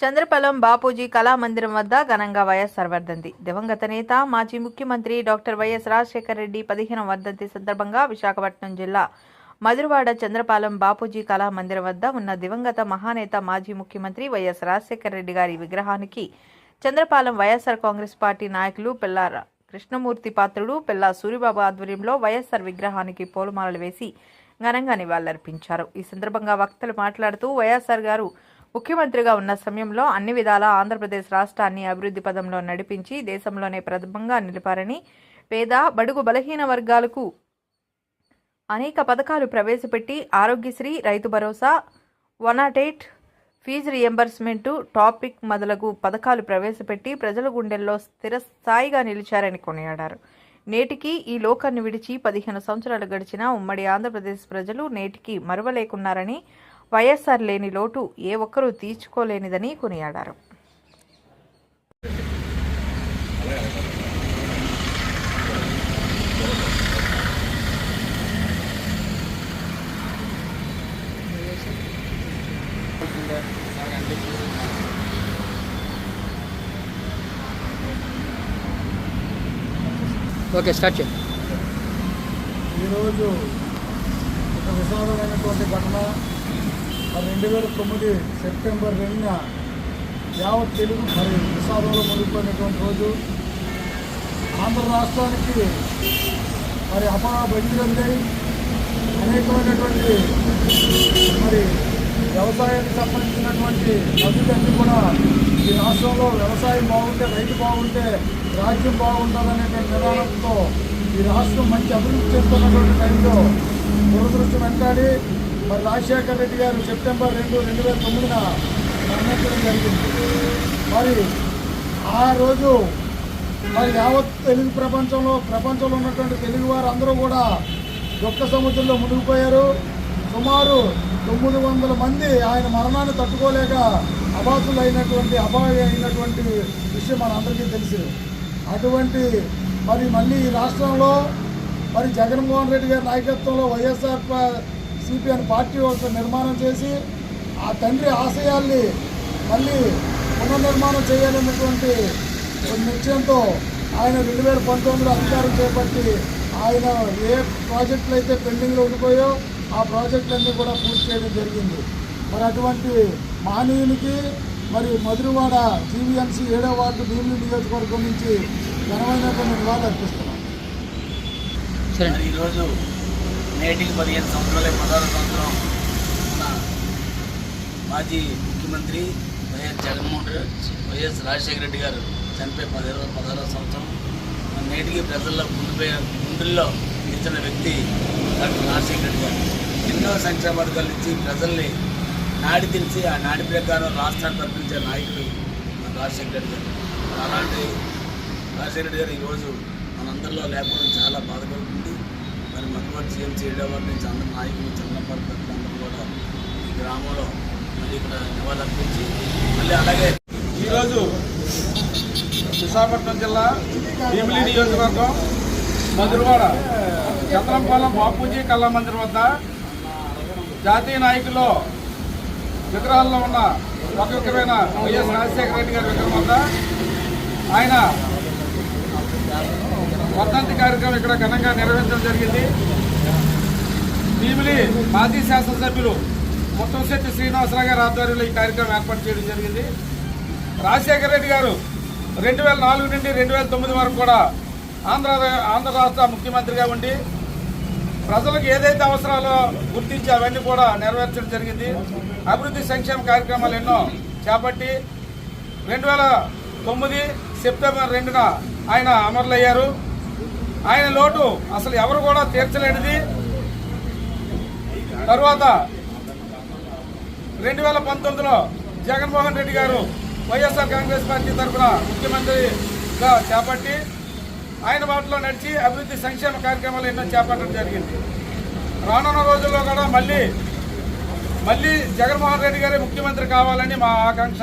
చంద్రపలం బాపూజీ కళామందిరం వద్ద ఘనంగా వైఎస్ఆర్ వర్ధంతి. దివంగత నేత మాజీ ముఖ్యమంత్రి డాక్టర్ వైఎస్ రాజశేఖర రెడ్డి పదిహేను వర్ధంతి సందర్భంగా విశాఖపట్నం జిల్లా మధురవాడ చంద్రపాలెం బాపూజీ కళామందిరం వద్ద ఉన్న దివంగత మహానేత మాజీ ముఖ్యమంత్రి వైఎస్ రాజశేఖర రెడ్డి గారి విగ్రహానికి చంద్రపాలెం వైఎస్ఆర్ కాంగ్రెస్ పార్టీ నాయకులు పిల్లార కృష్ణమూర్తి పాత్రుడు పిల్లా సూరిబాబు ఆధ్వర్యంలో వైఎస్ఆర్ విగ్రహానికి పూలమాలలు వేసి ఘనంగా నివాళులర్పించారు. ఈ సందర్భంగా వక్తలు మాట్లాడుతూ వైఎస్ఆర్ గారు ముఖ్యమంత్రిగా ఉన్న సమయంలో అన్ని విధాల ఆంధ్రప్రదేశ్ రాష్ట్రాన్ని అభివృద్ధి పదంలో నడిపించి దేశంలోనే ప్రథమంగా నిలిపారని పేద బడుగు బలహీన వర్గాలకు అనేక పథకాలు ప్రవేశపెట్టి Aarogyasri Rythu Bharosa one not eight fees reimbursement topic మొదలగు పథకాలు ప్రవేశపెట్టి ప్రజల గుండెల్లో స్థిరస్థాయిగా నిలిచారని కొనియాడారు. నేటికి ఈ లోకాన్ని విడిచి పదిహేను సంవత్సరాలు గడిచిన ఉమ్మడి ఆంధ్రప్రదేశ్ ప్రజలు నేటికి మరువలేకున్నారని వైఎస్ఆర్ లేని లోటు ఏ ఒక్కరూ తీర్చుకోలేనిదని కొనియాడారు. ఓకే స్టార్ట్ చేయండి ఈరోజు ఒక విషాదమైనటువంటి ఘటన రెండు వేల తొమ్మిది సెప్టెంబర్ రెండున యావత్ తెలుగు మరి విషాదంలో మునిగిపోయినటువంటి రోజు. ఆంధ్ర రాష్ట్రానికి మరి అపార బయలుదేరి అనేకమైనటువంటి మరి వ్యవసాయానికి సంబంధించినటువంటి అభివృద్ధి కూడా ఈ రాష్ట్రంలో వ్యవసాయం బాగుంటే రైతు బాగుంటే రాజ్యం బాగుంటుందనేటువంటి నిదానంతో ఈ రాష్ట్రం మంచి అభివృద్ధి చేస్తున్నటువంటి టైంలో దురదృష్టం వెంటాడి మరి రాజశేఖర రెడ్డి గారు సెప్టెంబర్ రెండు రెండు వేల తొమ్మిదిన మరణించడం జరిగింది. మరి ఆ రోజు మరి యావత్ తెలుగు ప్రపంచంలో ప్రపంచంలో ఉన్నటువంటి తెలుగు వారు అందరూ కూడా దుఃఖ సముద్రంలో మునిగిపోయారు. సుమారు తొమ్మిది వందల మంది ఆయన మరణాన్ని తట్టుకోలేక అబాసులు అయినటువంటి అభావి అయినటువంటి విషయం మన అందరికీ తెలుసు. అటువంటి మరి మళ్ళీ ఈ రాష్ట్రంలో మరి జగన్మోహన్ రెడ్డి గారి నాయకత్వంలో వైఎస్ఆర్ సిపిఎన్ పార్టీ ఒక నిర్మాణం చేసి ఆ తండ్రి ఆశయాల్ని మళ్ళీ పునర్నిర్మాణం చేయాలన్నటువంటి నిశ్చయంతో ఆయన రెండు వేల పంతొమ్మిదిలో అధికారం చేపట్టి ఆయన ఏ ప్రాజెక్టులు అయితే పెండింగ్లో ఉండిపోయో ఆ ప్రాజెక్టులన్నీ కూడా పూర్తి చేయడం జరిగింది. మరి అటువంటి మహనీయునికి మరి మధురవాడ జీవీఎంసీ ఏడో వార్డు భీమిలి నియోజకవర్గం నుంచి ఘనమైనటువంటి నివాళులు అర్పిస్తున్నాం. ఈరోజు నేటికి పదిహేను సంవత్సరాలే పదహారు సంవత్సరం ఉన్న మాజీ ముఖ్యమంత్రి వైఎస్ జగన్మోహన్ రెడ్డి వైఎస్ రాజశేఖర రెడ్డి గారు చనిపోయి పదిహేను పదహారవ సంవత్సరం. నేటికి ప్రజల్లో గుండెపోయే గుండెల్లో ఇచ్చిన వ్యక్తి డాక్టర్ రాజశేఖర రెడ్డి గారు. ఎన్నో సంక్షేమ పథకాలు ఇచ్చి ప్రజల్ని నాడి తెలిసి ఆ నాడి ప్రకారం రాష్ట్రాన్ని తప్పించే నాయకుడు మన రాజశేఖర రెడ్డి గారు. అలాంటి రాజశేఖర రెడ్డి గారు ఈరోజు మనందరిలో లేకపోవడం చాలా బాధపడుతుంది మరి మొట్టమొదటి సీఎం చేయడం నుంచి అందరి నాయకులు చంద్రబాబు అందరూ కూడా ఈ గ్రామంలో మరి ఇక్కడ నివాళులర్పించి మళ్ళీ అలాగే ఈరోజు విశాఖపట్నం జిల్లా భీమిలి నియోజకవర్గం మధురవాడ చంద్రంపాలెం బాపూజీ కళా మందిర్ వద్ద జాతీయ నాయకులు విగ్రహాల్లో ఉన్న ఒక విగ్రహమైన వైఎస్ రాజశేఖర రెడ్డి గారి విగ్రహం వద్ద ఆయన వర్ధంతి కార్యక్రమం ఇక్కడ ఘనంగా నిర్వహించడం జరిగింది. భీమిలి మాజీ శాసనసభ్యులు ముత్తంశెట్టి శ్రీనివాసరావు గారి ఆధ్వర్యంలో ఈ కార్యక్రమం ఏర్పాటు చేయడం జరిగింది. రాజశేఖర రెడ్డి గారు రెండు వేల నాలుగు నుండి రెండు వేల తొమ్మిది వరకు కూడా ఆంధ్ర ఆంధ్ర రాష్ట్ర ముఖ్యమంత్రిగా ఉండి ప్రజలకు ఏదైతే అవసరాలో గుర్తించి అవన్నీ కూడా నెరవేర్చడం జరిగింది. అభివృద్ధి సంక్షేమ కార్యక్రమాలు ఎన్నో చేపట్టి రెండు వేల తొమ్మిది సెప్టెంబర్ రెండున ఆయన అమరులయ్యారు. ఆయన లోటు అసలు ఎవరు కూడా తీర్చలేనిది. తర్వాత రెండు వేల పంతొమ్మిదిలో జగన్మోహన్ రెడ్డి గారు వైఎస్ఆర్ కాంగ్రెస్ పార్టీ తరఫున ముఖ్యమంత్రిగా చేపట్టి ఆయన వాటిలో నడిచి అభివృద్ధి సంక్షేమ కార్యక్రమాలు ఎన్నో చేపట్టడం జరిగింది. రానున్న రోజుల్లో కూడా మళ్ళీ మళ్ళీ జగన్మోహన్ రెడ్డి గారే ముఖ్యమంత్రి కావాలని మా ఆకాంక్ష.